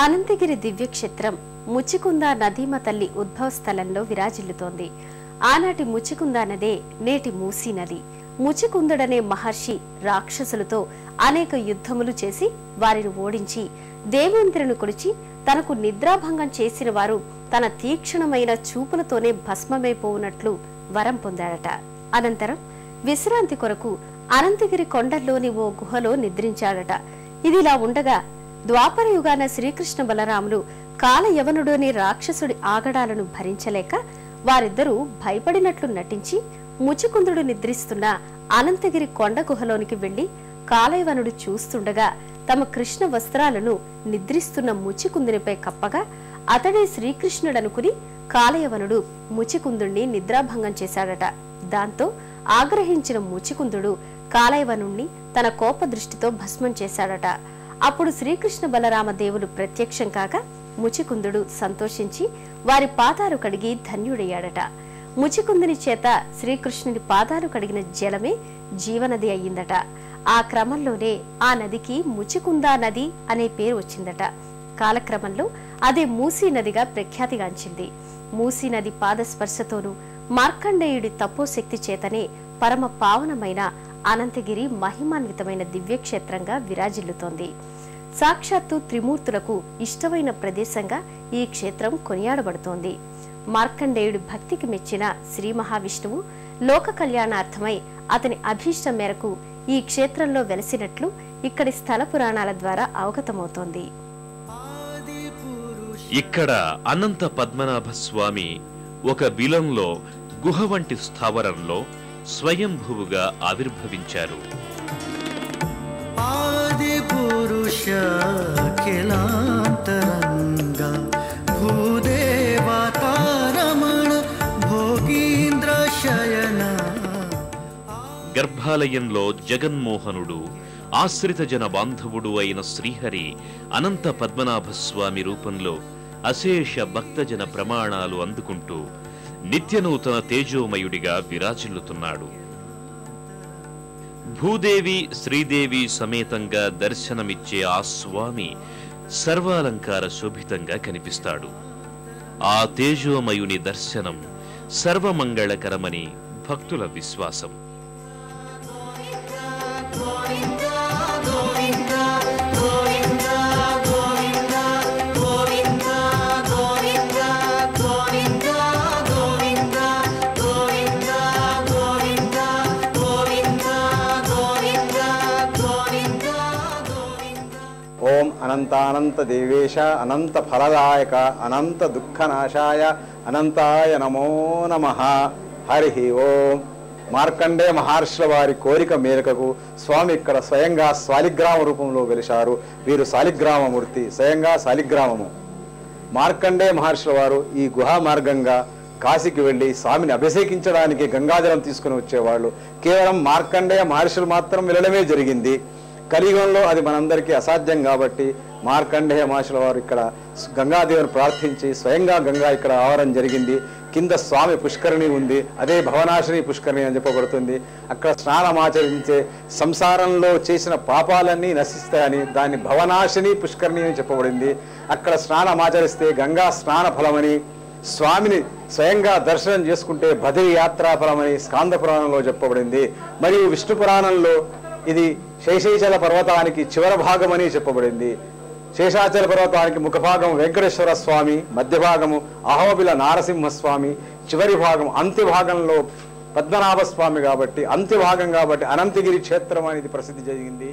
అనంతగిరి దివ్యక్షేత్రం ముచ్చికుంద నదీమ తల్లి ఉద్భవస్థలంలో విరాజిల్లుతోంది. ఆనాటి ముచ్చికుంద నదే నేటి మూసీ నది. ముచికుందుడనే మహర్షి రాక్షసులతో అనేక యుద్ధములు చేసి వారిని ఓడించి దేవేంద్రుని కొలిచి తనకు నిద్రాభంగం చేసిన వారు తన తీక్షణమైన చూపులతోనే భస్మమైపోవునట్లు వరం పొందాడట అనంతరం విశ్రాంతి కొరకు అనంతగిరి కొండల్లోని ఓ గుహలో నిద్రించాడట. ఇదిలా ఉండగా ద్వాపర యుగాన శ్రీకృష్ణ బలరాములు కాలయవనుడుని రాక్షసుడి ఆగడాలను భరించలేక వారిద్దరూ భయపడినట్లు నటించి ముచికుందుడు నిద్రిస్తున్న అనంతగిరి కొండ గుహలోనికి వెళ్ళి కాలయవనుడు చూస్తుండగా తమ కృష్ణ వస్త్రాలను నిద్రిస్తున్న ముచికుందునిపై కప్పగా అతడే శ్రీకృష్ణుడనుకుని కాలయవనుడు ముచికుందుణ్ణి నిద్రాభంగం చేశాడట. దాంతో ఆగ్రహించిన ముచికుందుడు కాలయవనుణ్ణి తన కోప దృష్టితో భస్మం చేశాడట. అప్పుడు శ్రీకృష్ణ బలరామ దేవులు ప్రత్యక్షం కాక ముచికుందుడు సంతోషించి వారి పాదాలు కడిగి ధన్యుడయ్యాడట. ముచికుందుని చేత శ్రీకృష్ణుని పాదాలు కడిగిన జలమే జీవనది అయ్యిందట. ఆ క్రమంలోనే ఆ నదికి ముచికుందా నది అనే పేరు వచ్చిందట. కాలక్రమంలో అదే మూసీ నదిగా ప్రఖ్యాతిగాంచింది. మూసీ నది పాదస్పర్శతోనూ మార్కండేయుడి తపోశక్తి చేతనే పరమ పావనమైన అనంతగిరి మహిమాన్వితమైన దివ్యక్షేత్రంగా విరాజిల్లుతోంది. సాక్షాత్తు త్రిమూర్తులకు ఇష్టమైన ప్రదేశంగా ఈ క్షేత్రం కొనియాడబడుతోంది. మార్కండేయుడి భక్తికి మెచ్చిన శ్రీ మహావిష్ణువు లోక కళ్యాణార్థమై అతని అభీష్టం మేరకు ఈ క్షేత్రంలో వెలసినట్లు ఇక్కడి స్థల పురాణాల ద్వారా అవగతమవుతోంది. ఇక్కడ అనంత పద్మనాభ స్వామి ఒక బిలంలో గుహ వంటి స్థావరంలో స్వయంభువుగా ఆవిర్భవించారు. ఆదిపురుష భూదేవతారమణ భోగీంద్ర శయన గర్భాలయంలో జగన్మోహనుడు ఆశ్రిత జన బాంధవుడు అయిన శ్రీహరి అనంత పద్మనాభస్వామి రూపంలో అశేష భక్తజన ప్రమాణాలు అందుకుంటూ నిత్యనూతన తేజోమయుడిగా విరాజిల్లుతున్నాడు. భూదేవి శ్రీదేవి సమేతంగా దర్శనమిచ్చే ఆ స్వామి సర్వాలంకార శోభితంగా కనిపిస్తాడు. ఆ తేజోమయుని దర్శనం సర్వమంగళకరమని భక్తుల విశ్వాసం. ఓం అనంతానంత దేవేశ అనంత ఫలదాయక అనంత దుఃఖనాశాయ అనంతాయ నమో నమ. హరి ఓం. మార్కండే మహర్షుల వారి కోరిక మేరకు స్వామి ఇక్కడ స్వయంగా శాలిగ్రామ రూపంలో వెలిశారు. వీరు శాలిగ్రామమూర్తి స్వయంగా శాలిగ్రామము మార్కండే మహర్షుల వారు ఈ గుహా మార్గంగా కాశీకి వెళ్ళి స్వామిని అభిషేకించడానికి గంగాజలం తీసుకుని వచ్చేవాళ్ళు. కేవలం మార్కండేయ మహర్షులు మాత్రం వెళ్ళడమే జరిగింది. కలియుగంలో అది మనందరికీ అసాధ్యం కాబట్టి మార్కండేయ మహర్షుల వారు ఇక్కడ గంగాదేవిని ప్రార్థించి స్వయంగా గంగా ఇక్కడ ఆవరణ జరిగింది. కింద స్వామి పుష్కరిణి ఉంది. అదే భవనాశిని పుష్కరిణి అని చెప్పబడుతుంది. అక్కడ స్నానం ఆచరించే సంసారంలో చేసిన పాపాలన్నీ నశిస్తాయని దాన్ని భవనాశిని పుష్కరిణి అని చెప్పబడింది. అక్కడ స్నానం ఆచరిస్తే గంగా స్నాన ఫలమని స్వామిని స్వయంగా దర్శనం చేసుకుంటే బదిరి యాత్రా ఫలమని స్కాంద పురాణంలో చెప్పబడింది. మరియు విష్ణు పురాణంలో ఇది శేషాచల పర్వతానికి చివరి భాగమని చెప్పబడింది. శేషాచల పర్వతానికి ముఖభాగం వెంకటేశ్వర స్వామి మధ్య భాగము అహోబిల నారసింహస్వామి చివరి భాగం అంత్య భాగంలో పద్మనాభ స్వామి కాబట్టి అంత్య భాగం కాబట్టి అనంతగిరి క్షేత్రం అనేది ప్రసిద్ధి జరిగింది.